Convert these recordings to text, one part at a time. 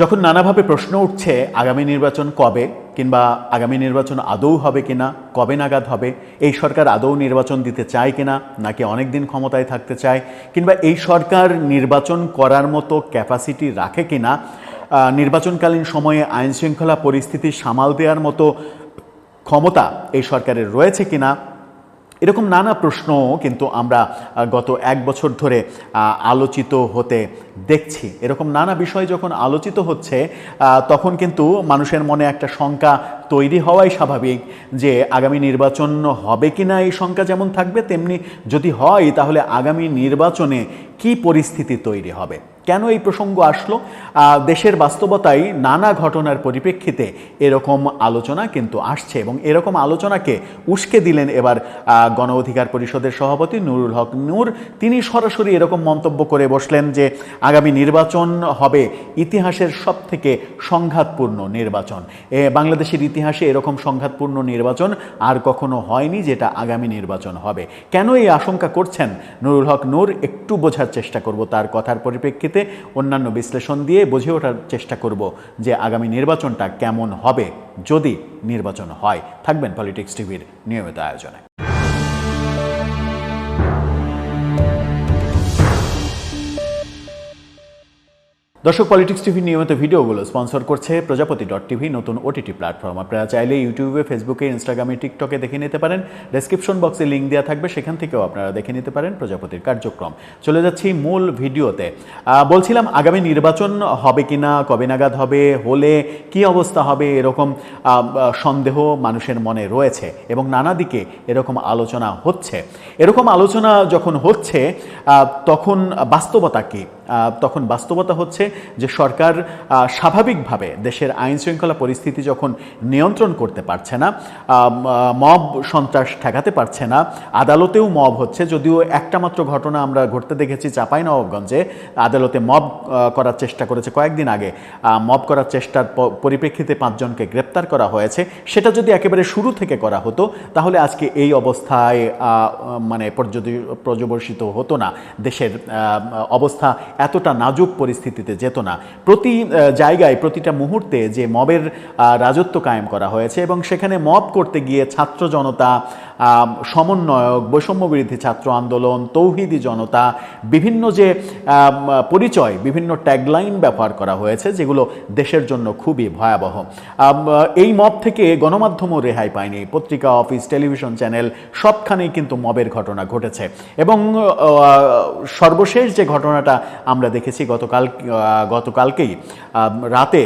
যখন নানাভাবে প্রশ্ন উঠছে, আগামী নির্বাচন কবে কিংবা আগামী নির্বাচন আদৌ হবে কিনা, কবে নাগাদ হবে, এই সরকার আদৌ নির্বাচন দিতে চায় কিনা, নাকি অনেক দিন ক্ষমতায় থাকতে চায়, কিংবা এই সরকার নির্বাচন করার মতো ক্যাপাসিটি রাখে কিনা নির্বাচনকালীন সময়ে আইনশৃঙ্খলা পরিস্থিতি সামাল দেওয়ার মতো ক্ষমতা এই সরকারের রয়েছে কিনা এরকম নানা প্রশ্ন কিন্তু আমরা গত এক বছর ধরে আলোচিত হতে দেখছি। এরকম নানা বিষয় যখন আলোচিত হচ্ছে তখন কিন্তু মানুষের মনে একটা শঙ্কা তৈরি হওয়াই স্বাভাবিক যে আগামী নির্বাচন হবে কি না এই শঙ্কা যেমন থাকবে, তেমনি যদি হয়, তাহলে আগামী নির্বাচনে কি পরিস্থিতি তৈরি হবে? কেন এই প্রসঙ্গ আসলো? দেশের বাস্তবতায় নানা ঘটনার পরিপ্রেক্ষিতে এরকম আলোচনা কিন্তু আসছে এবং এরকম আলোচনাকে উস্কে দিলেন এবার গণ অধিকার পরিষদের সভাপতি নুরুল হক। নূর, তিনি সরাসরি এরকম মন্তব্য করে বসলেন যে, আগামী নির্বাচন হবে ইতিহাসের সব থেকে সংঘাতপূর্ণ নির্বাচন। এ, বাংলাদেশের ইতিহাসে এরকম সংঘাতপূর্ণ নির্বাচন আর কখনো হয়নি যেটা আগামী নির্বাচন হবে। কেন এই আশঙ্কা করছেন? নুরুল হক, নূর, একটু বোঝার চেষ্টা করব তার কথার পরিপ্রেক্ষিতে। অন্যান্য বিশ্লেষণ দিয়ে বুঝে ওঠার চেষ্টা করব যে আগামী নির্বাচনটা কেমন হবে যদি নির্বাচন হয়। থাকবেন পলিটিক্স টিভির নিয়মিত আয়োজনে। দর্শক পলিটিক্স টিভি নিয়মিত ভিডিওগুলো স্পন্সর করছে প্রজাপতি ডট টিভি নতুন ওটিটি প্ল্যাটফর্ম আপনারা চাইলে ইউটিউবে ফেসবুকে ইনস্টাগ্রামে টিকটকে দেখে নিতে পারেন। ডেসক্রিপশন বক্সে লিঙ্ক দেওয়া থাকবে, সেখান থেকেও আপনারা দেখে নিতে পারেন প্রজাপতির কার্যক্রম। চলে যাচ্ছি মূল ভিডিওতে। বলছিলাম আগামী নির্বাচন হবে কিনা, কবে নাগাদ হবে, হলে কি অবস্থা হবে, এরকম সন্দেহ মানুষের মনে রয়েছে এবং নানা দিকে এরকম আলোচনা হচ্ছে। এরকম আলোচনা যখন হচ্ছে তখন বাস্তবতা কি? তখন বাস্তবতা হচ্ছে যে সরকার স্বাভাবিকভাবে দেশের আইন শৃঙ্খলা পরিস্থিতি যখন নিয়ন্ত্রণ করতে পারছে না মব সন্ত্রাস ঠেকাতে পারছে না, আদালতেও মব হচ্ছে। যদিও একটা মাত্র ঘটনা আমরা ঘটতে দেখেছি চাঁপাইনবাবগঞ্জে, আদালতে মব করার চেষ্টা করেছে কয়েকদিন আগে। মব করার চেষ্টার পরিপ্রেক্ষিতে পাঁচজনকে গ্রেপ্তার করা হয়েছে। সেটা যদি একেবারে শুরু থেকে করা হতো, তাহলে আজকে এই অবস্থায় মানে পর্যবসিত হতো না। দেশের অবস্থা এতটা নাজুক পরিস্থিতিতে যেত না। প্রতি জায়গায় প্রতিটা মুহূর্তে যে মবের রাজত্ব কায়েম করা হয়েছে এবং সেখানে মব করতে গিয়ে ছাত্র জনতা সমন্বয়ক বৈষম্য বিরোধী ছাত্র আন্দোলন, তৌহিদি জনতা, বিভিন্ন যে পরিচয়, বিভিন্ন ট্যাগলাইন ব্যবহার করা হয়েছে, যেগুলো দেশের জন্য খুবই ভয়াবহ। এই মব থেকে গণমাধ্যমও রেহাই পায়নি। পত্রিকা, অফিস, টেলিভিশন চ্যানেল সবখানেই কিন্তু মবের ঘটনা ঘটেছে। এবং সর্বশেষ যে ঘটনাটা আমরা দেখেছি গতকাল গতকালকেই রাতে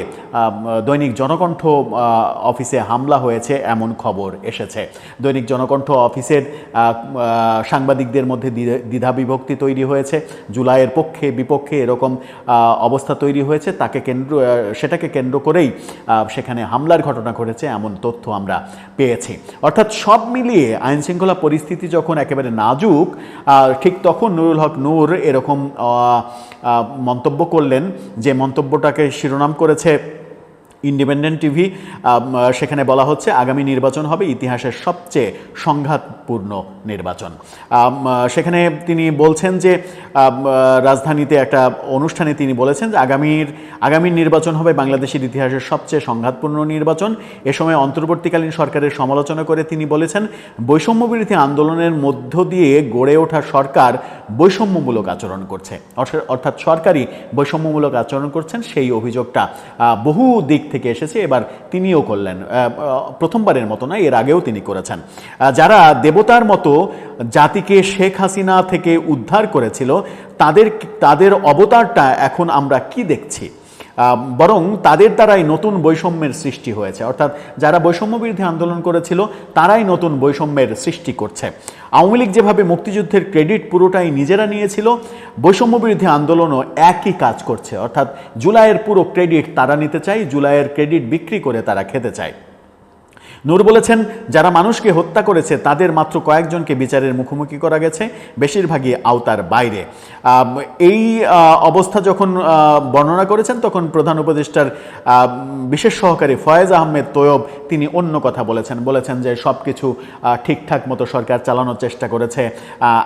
দৈনিক জনকণ্ঠ অফিসে হামলা হয়েছে, এমন খবর এসেছে। দৈনিক জনকণ্ঠ অফিসের আহ, আহ, সাংবাদিকদের মধ্যে দ্বিধা- বিভক্তি তৈরি হয়েছে। জুলাইয়ের পক্ষে বিপক্ষে এরকম অবস্থা তৈরি হয়েছে। তাকে কেন্দ্র সেটাকে কেন্দ্র করেই সেখানে হামলার ঘটনা ঘটেছে এমন তথ্য আমরা পেয়েছি। অর্থাৎ সব মিলিয়ে আইন শৃঙ্খলা পরিস্থিতি যখন একেবারে নাজুক ঠিক তখন নুরুল হক নূর এরকম মন্তব্য করলেন যে মন্তব্যটাকে শিরোনাম করেছে ইন্ডিপেন্ডেন্ট টিভি সেখানে বলা হচ্ছে আগামী নির্বাচন হবে ইতিহাসের সবচেয়ে সংঘাতপূর্ণ নির্বাচন। সেখানে তিনি বলছেন যে রাজধানীতে একটা অনুষ্ঠানে তিনি বলেছেন যে আগামীর, আগামী নির্বাচন হবে বাংলাদেশের ইতিহাসের সবচেয়ে সংঘাতপূর্ণ নির্বাচন। এ সময় অন্তর্বর্তীকালীন সরকারের সমালোচনা করে তিনি বলেছেন, বৈষম্য বিরোধী আন্দোলনের মধ্য দিয়ে গড়ে ওঠা সরকার বৈষম্যমূলক আচরণ করছে। অর্থাৎ- অর্থাৎ সরকারি বৈষম্যমূলক আচরণ করছেন সেই অভিযোগটা। বহু দিক থেকে এসেছে, এবার তিনিও করলেন। প্রথমবারের মতো না, এর আগেও তিনি করেছেন। যারা দেবতার মতো জাতিকে শেখ হাসিনা থেকে উদ্ধার করেছিল, তাদের তাদের অবতারটা এখন আমরা কি দেখছি? বরং তাদের দ্বারাই নতুন বৈষম্যের সৃষ্টি হয়েছে। অর্থাৎ যারা বৈষম্য বিরোধী আন্দোলন করেছিল, তারাই নতুন বৈষম্যের সৃষ্টি করছে। আওয়ামী লীগ যেভাবে মুক্তিযুদ্ধের ক্রেডিট পুরোটাই নিজেরা নিয়েছিল বৈষম্য বিরোধী আন্দোলনও একই কাজ করছে। অর্থাৎ জুলাইয়ের পুরো ক্রেডিট তারা নিতে চায়, জুলাইয়ের ক্রেডিট বিক্রি করে তারা খেতে চায়। নূর বলেছেন, যারা মানুষকে হত্যা করেছে, তাদের মাত্র কয়েকজনকে বিচারের মুখোমুখি করা গেছে, বেশিরভাগই আওতার বাইরে। এই অবস্থা যখন বর্ণনা করেছেন, তখন প্রধান উপদেষ্টার বিশেষ সহকারী ফয়েজ আহমেদ তৈয়ব তিনি অন্য কথা বলেছেন। বলেছেন যে সব কিছু ঠিকঠাক মতো সরকার চালানোর চেষ্টা করেছে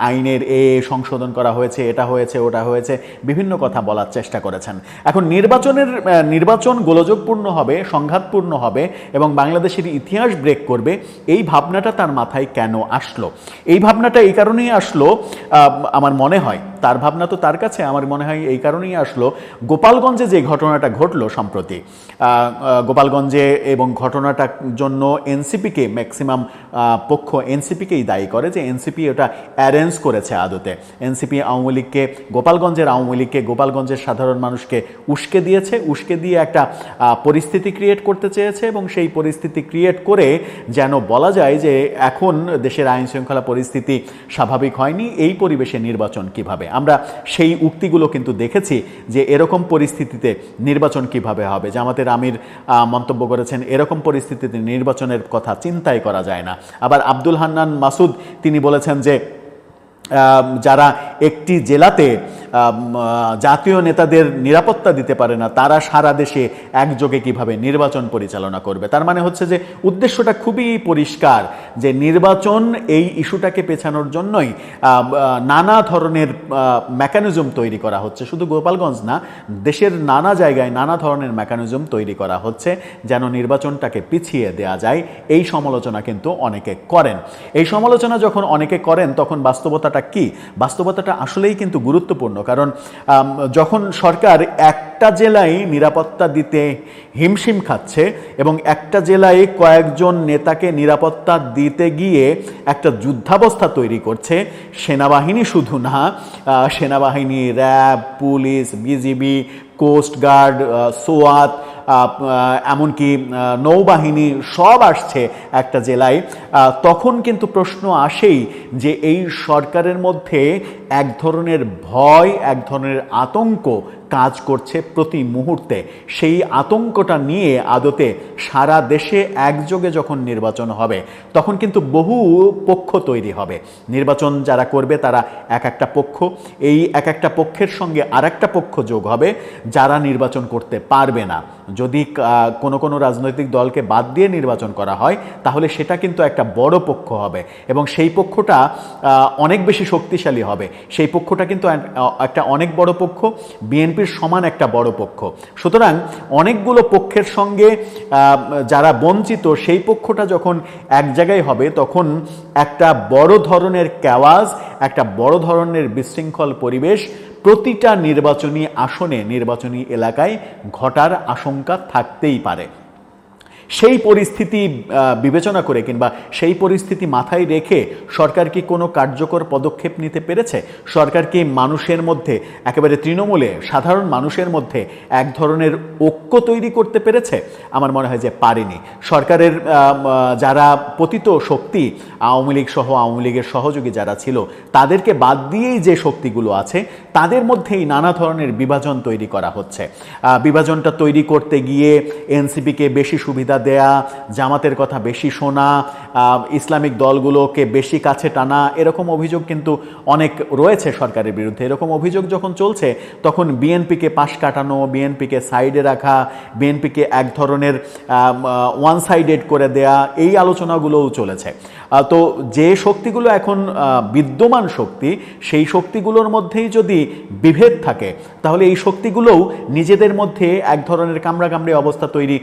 আইনের এ, সংশোধন করা হয়েছে, এটা হয়েছে, ওটা হয়েছে, বিভিন্ন কথা বলার চেষ্টা করেছেন। এখন নির্বাচনের নির্বাচন গোলযোগপূর্ণ হবে, সংঘাতপূর্ণ হবে এবং বাংলাদেশের ইতিহাস ব্রেক করবে, এই ভাবনাটা তার মাথায় কেন আসলো? এই ভাবনাটা এই কারণেই আসলো আমার মনে হয়। তার ভাবনা তো তার কাছে, আমার মনে হয় এই কারণেই আসলো। গোপালগঞ্জে যে ঘটনাটা ঘটলো সম্প্রতি গোপালগঞ্জে এবং ঘটনাটার জন্য এনসিপিকে ম্যাক্সিমাম পক্ষ এনসিপিকেই দায়ী করে যে এনসিপি ওটা অ্যারেঞ্জ করেছে আদতে। এনসিপি আওয়ামী লীগকে, গোপালগঞ্জের আওয়ামী লীগকে, গোপালগঞ্জের সাধারণ মানুষকে উস্কে দিয়েছে, উস্কে দিয়ে একটা পরিস্থিতি ক্রিয়েট করতে চেয়েছে এবং সেই পরিস্থিতি ক্রিয়েট করে যেন বলা যায় যে এখন দেশের আইন শৃঙ্খলা পরিস্থিতি স্বাভাবিক হয়নি। এই পরিবেশে নির্বাচন কীভাবে? আমরা সেই উক্তিগুলো কিন্তু দেখেছি যে এরকম পরিস্থিতিতে নির্বাচন কীভাবে হবে। জামাতের আমির মন্তব্য করেছেন, এরকম পরিস্থিতিতে নির্বাচনের কথা চিন্তাই করা যায় না। আবার আব্দুল হান্নান মাসুদ তিনি বলেছেন যে যারা একটি জেলাতে জাতীয় নেতাদের নিরাপত্তা দিতে পারে না, তারা সারা দেশে একযোগে কীভাবে নির্বাচন পরিচালনা করবে? তার মানে হচ্ছে যে, উদ্দেশ্যটা খুবই পরিষ্কার যে, নির্বাচন এই ইস্যুটাকে পেছানোর জন্যই নানা ধরনের মেকানিজম তৈরি করা হচ্ছে। শুধু গোপালগঞ্জ না, দেশের নানা জায়গায় নানা ধরনের মেকানিজম তৈরি করা হচ্ছে যেন নির্বাচনটাকে পিছিয়ে দেয়া যায়। এই সমালোচনা কিন্তু অনেকে করেন। এই সমালোচনা যখন অনেকে করেন, তখন বাস্তবতাটা কি? বাস্তবতাটা আসলেই কিন্তু গুরুত্বপূর্ণ। কারণ যখন সরকার একটা জেলায় নিরাপত্তা দিতে হিমশিম খাচ্ছে এবং একটা জেলায় কয়েকজন নেতাকে নিরাপত্তা দিতে গিয়ে একটা যুদ্ধাবস্থা তৈরি করছে, সেনাবাহিনী শুধু না সেনাবাহিনী, RAB, police, BGB coast guard সোয়াত এমনকি নৌবাহিনী সব আসছে একটা জেলায়। তখন কিন্তু প্রশ্ন আসেই যে এই সরকারের মধ্যে এক ধরনের ভয়, এক ধরনের আতঙ্ক কাজ করছে প্রতি মুহূর্তে। সেই আতঙ্কটা নিয়ে আদতে সারা দেশে একযোগে যখন নির্বাচন হবে, তখন কিন্তু বহু পক্ষ তৈরি হবে। নির্বাচন যারা করবে তারা এক একটা পক্ষ, এই এক একটা পক্ষের সঙ্গে আর একটা পক্ষ যোগ হবে, যারা নির্বাচন করতে পারবে না। যদি কোনো কোনো রাজনৈতিক দলকে বাদ দিয়ে নির্বাচন করা হয়, তাহলে সেটা কিন্তু একটা বড় পক্ষ হবে এবং সেই পক্ষটা অনেক বেশি শক্তিশালী হবে। সেই পক্ষটা কিন্তু একটা অনেক বড় পক্ষ, বিএনপির সমান একটা বড় পক্ষ। সুতরাং অনেকগুলো পক্ষের সঙ্গে যারা বঞ্চিত, সেই পক্ষটা যখন এক জায়গায় হবে, তখন একটা বড় ধরনের ক্যাওয়াজ একটা বড় ধরনের বিশৃঙ্খল পরিবেশ প্রতিটা নির্বাচনী আসনে নির্বাচনী এলাকায় ঘটার আশঙ্কা থাকতেই পারে। সেই পরিস্থিতি বিবেচনা করে কিংবা সেই পরিস্থিতি মাথায় রেখে সরকার কি কোনো কার্যকর পদক্ষেপ নিতে পেরেছে? সরকার কি মানুষের মধ্যে, একেবারে তৃণমূলে, সাধারণ মানুষের মধ্যে এক ধরনের ঐক্য তৈরি করতে পেরেছে? আমার মনে হয় যে পারেনি। সরকারের যারা পতিত শক্তি, আওয়ামী লীগ সহ আওয়ামী লীগের সহযোগী যারা ছিল, তাদেরকে বাদ দিয়েই যে শক্তিগুলো আছে, তাদের মধ্যেই নানা ধরনের বিভাজন তৈরি করা হচ্ছে। বিভাজনটা তৈরি করতে গিয়ে এনসিপিকে বেশি সুবিধা দেয়া, জামাতের কথা বেশি শোনা ইসলামিক দলগুলোকে বেশি কাছে টানা, এরকম অভিযোগ কিন্তু অনেক রয়েছে সরকারের বিরুদ্ধে। এরকম অভিযোগ যখন চলছে, তখন বিএনপিকে পাশ কাটানো, বিএনপিকে সাইডে রাখা, বিএনপিকে এক ধরনের ওয়ান সাইডেড করে দেয়া, এই আলোচনাগুলোও চলেছে। তো যে শক্তিগুলো এখন বিদ্যমান শক্তি, সেই শক্তিগুলোর মধ্যেই যদি বিভেদ থাকে, তাহলে এই শক্তিগুলোও নিজেদের মধ্যে এক ধরনের কামড়া কামড়ে অবস্থা তৈরি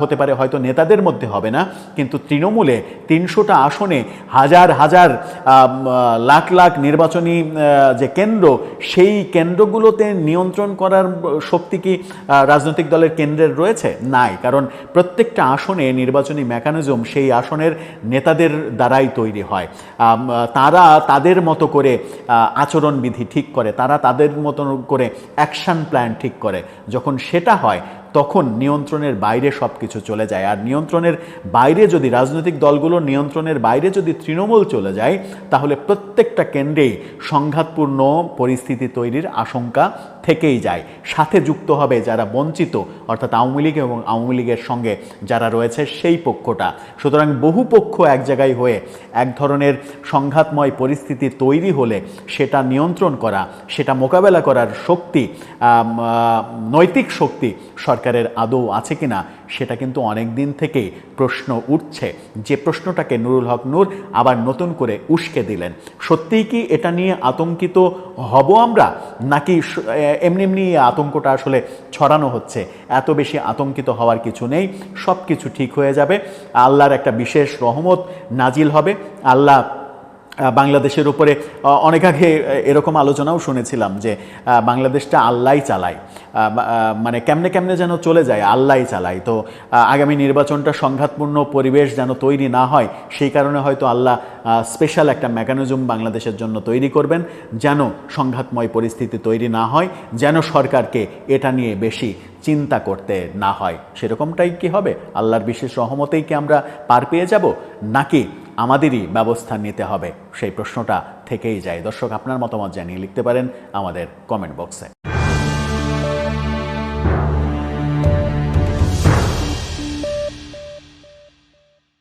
হতে পারে হয়তো নেতাদের মধ্যে হবে না, কিন্তু তৃণমূলে তিনশোটা আসনে হাজার হাজার লাখ লাখ নির্বাচনী যে কেন্দ্র, সেই কেন্দ্রগুলোতে নিয়ন্ত্রণ করার শক্তি কি রাজনৈতিক দলের কেন্দ্রের রয়েছে? নাই, কারণ প্রত্যেকটা আসনে নির্বাচনী মেকানিজম সেই আসনের নেতাদের দ্বারাই তৈরি হয়। তারা তাদের মতো করে আচরণবিধি ঠিক করে, তারা তাদের মতো করে অ্যাকশন প্ল্যান ঠিক করে। যখন সেটা হয় তখন নিয়ন্ত্রণের বাইরে সব কিছু চলে যায়। আর নিয়ন্ত্রণের বাইরে যদি রাজনৈতিক দলগুলো নিয়ন্ত্রণের বাইরে যদি তৃণমূল চলে যায়, তাহলে প্রত্যেকটা কেন্দ্রেই সংঘাতপূর্ণ পরিস্থিতি তৈরির আশঙ্কা থেকেই যায়। সাথে যুক্ত হবে যারা বঞ্চিত, অর্থাৎ আওয়ামী লীগ এবং আওয়ামী লীগের সঙ্গে যারা রয়েছে সেই পক্ষটা। সুতরাং বহু পক্ষ এক জায়গায় হয়ে এক ধরনের সংঘাতময় পরিস্থিতি তৈরি হলে সেটা নিয়ন্ত্রণ করা, সেটা মোকাবেলা করার শক্তি নৈতিক শক্তি সরকারের আদৌ আছে কিনা সেটা কিন্তু অনেক দিন থেকেই প্রশ্ন উঠছে। যে প্রশ্নটাকে নুরুল হক নূর আবার নতুন করে উস্কে দিলেন। সত্যিই কি এটা নিয়ে আতঙ্কিত হব আমরা? নাকি এমনি এমনি আতঙ্কটা আসলে ছড়ানো হচ্ছে? এত বেশি আতঙ্কিত হওয়ার কিছু নেই। সব কিছু ঠিক হয়ে যাবে। আল্লাহর একটা বিশেষ রহমত নাজিল হবে। আল্লাহ বাংলাদেশের উপরে অনেক আগে এরকম আলোচনাও শুনেছিলাম যে বাংলাদেশটা আল্লাহই চালায়। মানে কেমনে কেমনে যেন চলে যায়, আল্লাহই চালায়। তো আগামী নির্বাচনটা সংঘাতপূর্ণ পরিবেশ যেন তৈরি না হয়, সেই কারণে হয়তো আল্লাহ স্পেশাল একটা মেকানিজম বাংলাদেশের জন্য তৈরি করবেন, যেন সংঘাতময় পরিস্থিতি তৈরি না হয়, যেন সরকারকে এটা নিয়ে বেশি চিন্তা করতে না হয়। সেরকমটাই কি হবে? আল্লাহর বিশেষ রহমতেই কি আমরা পার পেয়ে যাব? নাকি আমাদেরই ব্যবস্থা নিতে হবে। সেই প্রশ্নটা থেকেই যায়। দর্শক, আপনার মতামত জানিয়ে লিখতে পারেন আমাদের কমেন্ট বক্সে